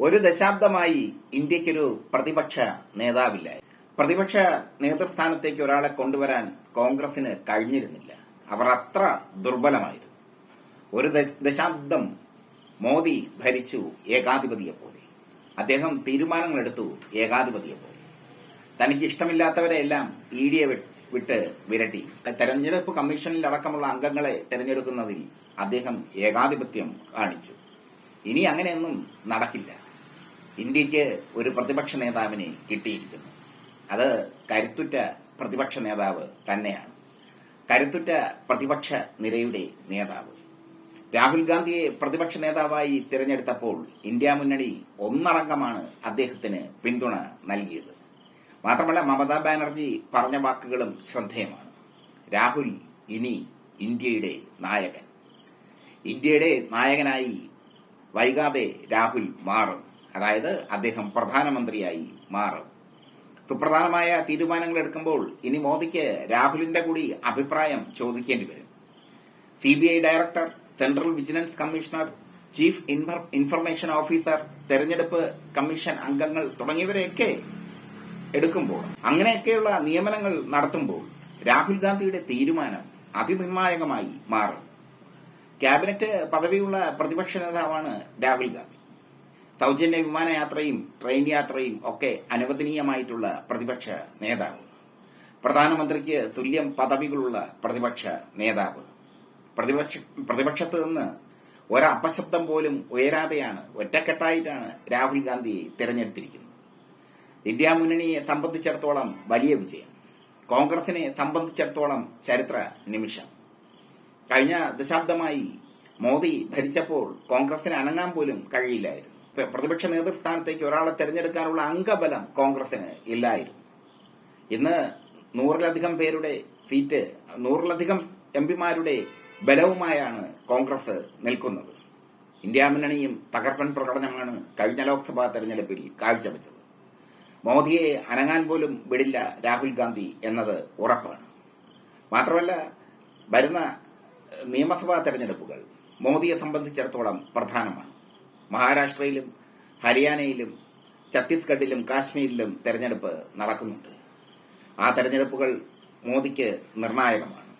ഒരു ദശാബ്ദമായി ഇന്ത്യക്കൊരു പ്രതിപക്ഷ നേതാവില്ല. പ്രതിപക്ഷ നേതൃസ്ഥാനത്തേക്ക് ഒരാളെ കൊണ്ടുവരാൻ കോൺഗ്രസിന് കഴിഞ്ഞിരുന്നില്ല. അവർ അത്ര ദുർബലമായിരുന്നു. ഒരു ദശാബ്ദം മോദി ഭരിച്ചു ഏകാധിപതിയെ പോലെ. അദ്ദേഹം തീരുമാനങ്ങളെടുത്തു ഏകാധിപതിയെ പോലെ. തനിക്ക് ഇഷ്ടമില്ലാത്തവരെ എല്ലാം ഇ ഡിയെ വിട്ട് വിരട്ടി. തെരഞ്ഞെടുപ്പ് കമ്മീഷനിൽ അടക്കമുള്ള അംഗങ്ങളെ തെരഞ്ഞെടുക്കുന്നതിൽ അദ്ദേഹം ഏകാധിപത്യം കാണിച്ചു. ഇനി അങ്ങനെയൊന്നും നടക്കില്ല. ഇന്ത്യയ്ക്ക് ഒരു പ്രതിപക്ഷ നേതാവിനെ കിട്ടിയിരിക്കുന്നു. അത് കരുത്തുറ്റ പ്രതിപക്ഷ നേതാവ് തന്നെയാണ്. കരുത്തുറ്റ പ്രതിപക്ഷ നിരയുടെ നേതാവ്. രാഹുൽ ഗാന്ധിയെ പ്രതിപക്ഷ നേതാവായി തിരഞ്ഞെടുത്തപ്പോൾ ഇന്ത്യ മുന്നണി ഒന്നടങ്കമാണ് അദ്ദേഹത്തിന് പിന്തുണ നൽകിയത്. മാത്രമല്ല മമതാ ബാനർജി പറഞ്ഞ വാക്കുകളും ശ്രദ്ധേയമാണ്. രാഹുൽ ഇനി ഇന്ത്യയുടെ നായകൻ. ഇന്ത്യയുടെ നായകനായി വൈകാതെ രാഹുൽ മാറും. അതായത് അദ്ദേഹം പ്രധാനമന്ത്രിയായി മാറും. സുപ്രധാനമായ തീരുമാനങ്ങൾ എടുക്കുമ്പോൾ ഇനി മോദിക്ക് രാഹുലിന്റെ കൂടി അഭിപ്രായം ചോദിക്കേണ്ടി വരും. C B I director central vigilance commissioner chief information officer തെരഞ്ഞെടുപ്പ് കമ്മീഷൻ അംഗങ്ങൾ തുടങ്ങിയവരെയൊക്കെ എടുക്കുമ്പോൾ അങ്ങനെയൊക്കെയുള്ള നിയമനങ്ങൾ നടത്തുമ്പോൾ രാഹുൽ ഗാന്ധിയുടെ തീരുമാനം അതിനിർണായകമായി മാറും. ക്യാബിനറ്റ് പദവിയുള്ള പ്രതിപക്ഷ നേതാവാണ് രാഹുൽ ഗാന്ധി. സൗജന്യ വിമാനയാത്രയും ട്രെയിൻ യാത്രയും ഒക്കെ അനുവദനീയമായിട്ടുള്ള പ്രതിപക്ഷ നേതാവ്. പ്രധാനമന്ത്രിക്ക് തുല്യം പദവികളുള്ള പ്രതിപക്ഷ നേതാവ്. പ്രതിപക്ഷ പ്രതിപക്ഷത്ത് നിന്ന് ഒരപശബ്ദം പോലും ഉയരാതെയാണ് ഒറ്റക്കെട്ടായിട്ടാണ് രാഹുൽ ഗാന്ധിയെ തിരഞ്ഞെടുത്തിരിക്കുന്നത്. ഇന്ത്യ മുന്നണിയെ സംബന്ധിച്ചിടത്തോളം വലിയ വിജയം. കോൺഗ്രസിനെ സംബന്ധിച്ചിടത്തോളം ചരിത്ര നിമിഷം. കഴിഞ്ഞ ദശാബ്ദമായി മോദി ഭരിച്ചപ്പോൾ കോൺഗ്രസിന് അനങ്ങാൻ പോലും കഴിയില്ലായിരുന്നു. പ്രതിപക്ഷ നേതൃസ്ഥാനത്തേക്ക് ഒരാളെ തെരഞ്ഞെടുക്കാനുള്ള അംഗബലം കോൺഗ്രസിന് ഇല്ലായിരുന്നു. ഇന്ന് നൂറിലധികം പേരുടെ സീറ്റ് നൂറിലധികം എം പിമാരുടെ ബലവുമായാണ് കോൺഗ്രസ് നിൽക്കുന്നത്. ഇന്ത്യ മുന്നണിയും തകർപ്പൻ പ്രകടനമാണ് കഴിഞ്ഞ ലോക്സഭാ തെരഞ്ഞെടുപ്പിൽ കാഴ്ചവെച്ചത്. മോദിയെ അനങ്ങാൻ പോലും വിടില്ല രാഹുൽ ഗാന്ധി എന്നത് ഉറപ്പാണ്. മാത്രമല്ല വരുന്ന നിയമസഭാ തെരഞ്ഞെടുപ്പുകൾ മോദിയെ സംബന്ധിച്ചിടത്തോളം പ്രധാനമാണ്. മഹാരാഷ്ട്രയിലും ഹരിയാനയിലും ഛത്തീസ്ഗഡിലും കാശ്മീരിലും തെരഞ്ഞെടുപ്പ് നടക്കുന്നുണ്ട്. ആ തെരഞ്ഞെടുപ്പുകൾ മോദിക്ക് നിർണായകമാണ്.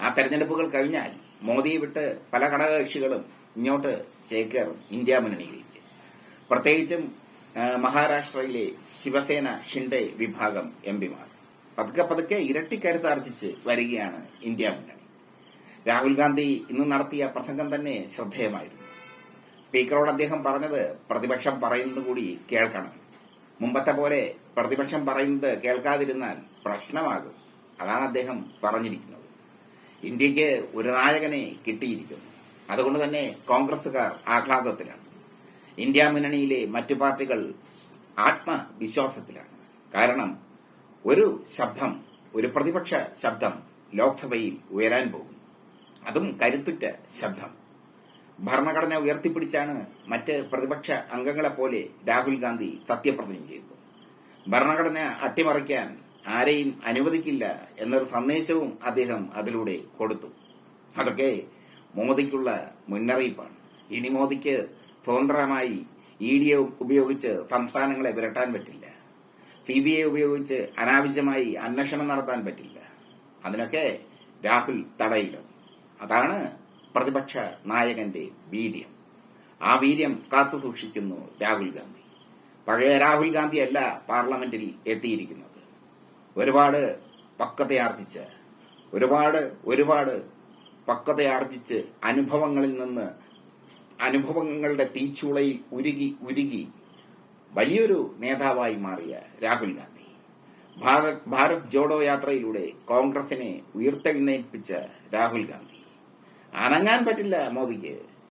ആ തെരഞ്ഞെടുപ്പുകൾ കഴിഞ്ഞാൽ മോദിയെ വിട്ട് പല ഘടകകക്ഷികളും ഇങ്ങോട്ട് ചേക്കേറും ഇന്ത്യ മുന്നണിയിലേക്ക്. പ്രത്യേകിച്ചും മഹാരാഷ്ട്രയിലെ ശിവസേന ഷിൻഡെ വിഭാഗം എം പിമാർ. പതുക്കെ പതുക്കെ ഇരട്ടിക്കരുത്താർജിച്ച് വരികയാണ് ഇന്ത്യ മുന്നണി. രാഹുൽ ഗാന്ധി ഇന്ന് നടത്തിയ പ്രസംഗം തന്നെ ശ്രദ്ധേയമായിരുന്നു. സ്പീക്കറോട് അദ്ദേഹം പറഞ്ഞത് പ്രതിപക്ഷം പറയുന്നത് കൂടി കേൾക്കണം. മുമ്പത്തെ പോലെ പ്രതിപക്ഷം പറയുന്നത് കേൾക്കാതിരുന്നാൽ പ്രശ്നമാകും. അതാണ് അദ്ദേഹം പറഞ്ഞിരിക്കുന്നത്. ഇന്ത്യയ്ക്ക് ഒരു നായകനെ കിട്ടിയിരിക്കുന്നു. അതുകൊണ്ട് തന്നെ കോൺഗ്രസുകാർ ആഹ്ലാദത്തിലാണ്. ഇന്ത്യ മുന്നണിയിലെ മറ്റു പാർട്ടികൾ ആത്മവിശ്വാസത്തിലാണ്. കാരണം ഒരു ശബ്ദം ഒരു പ്രതിപക്ഷ ശബ്ദം ലോക്സഭയിൽ ഉയരാൻ പോകും അതും കരുത്തുറ്റ ശബ്ദം. ഭരണഘടന ഉയർത്തിപ്പിടിച്ചാണ് മറ്റ് പ്രതിപക്ഷ അംഗങ്ങളെപ്പോലെ രാഹുൽ ഗാന്ധി സത്യപ്രതിജ്ഞ ചെയ്തത്. ഭരണഘടന അട്ടിമറിക്കാൻ ആരെയും അനുവദിക്കില്ല എന്നൊരു സന്ദേശവും അദ്ദേഹം അതിലൂടെ കൊടുത്തു. അതൊക്കെ മോദിക്കുള്ള മുന്നറിയിപ്പാണ്. ഇനി മോദിക്ക് സ്വതന്ത്രമായി ഇ ഡി ഉപയോഗിച്ച് സംസ്ഥാനങ്ങളെ വിരട്ടാൻ പറ്റില്ല. സി ബി ഐ ഉപയോഗിച്ച് അനാവശ്യമായി അന്വേഷണം നടത്താൻ പറ്റില്ല. അതിനൊക്കെ രാഹുൽ തടയിടും അതാണ് പ്രതിപക്ഷ നായകന്റെ വീര്യം. ആ വീര്യം കാത്തു സൂക്ഷിക്കുന്നു രാഹുൽ ഗാന്ധി. പഴയ രാഹുൽ ഗാന്ധിയല്ല പാർലമെന്റിൽ എത്തിയിരിക്കുന്നത്. ഒരുപാട് പക്വതയാർജിച്ച് ഒരുപാട് ഒരുപാട് പക്വതയാർജിച്ച് അനുഭവങ്ങളിൽ നിന്ന് അനുഭവങ്ങളുടെ തീച്ചുളയിൽ ഉരുകി ഉരുകി വലിയൊരു നേതാവായി മാറിയ രാഹുൽ ഗാന്ധി. ഭാരത് ഭാരത് ജോഡോ യാത്രയിലൂടെ കോൺഗ്രസിനെ ഉയർത്തെഴുന്നേൽപ്പിച്ച രാഹുൽ ഗാന്ധി. അനങ്ങാൻ പറ്റില്ല മോദിക്ക്.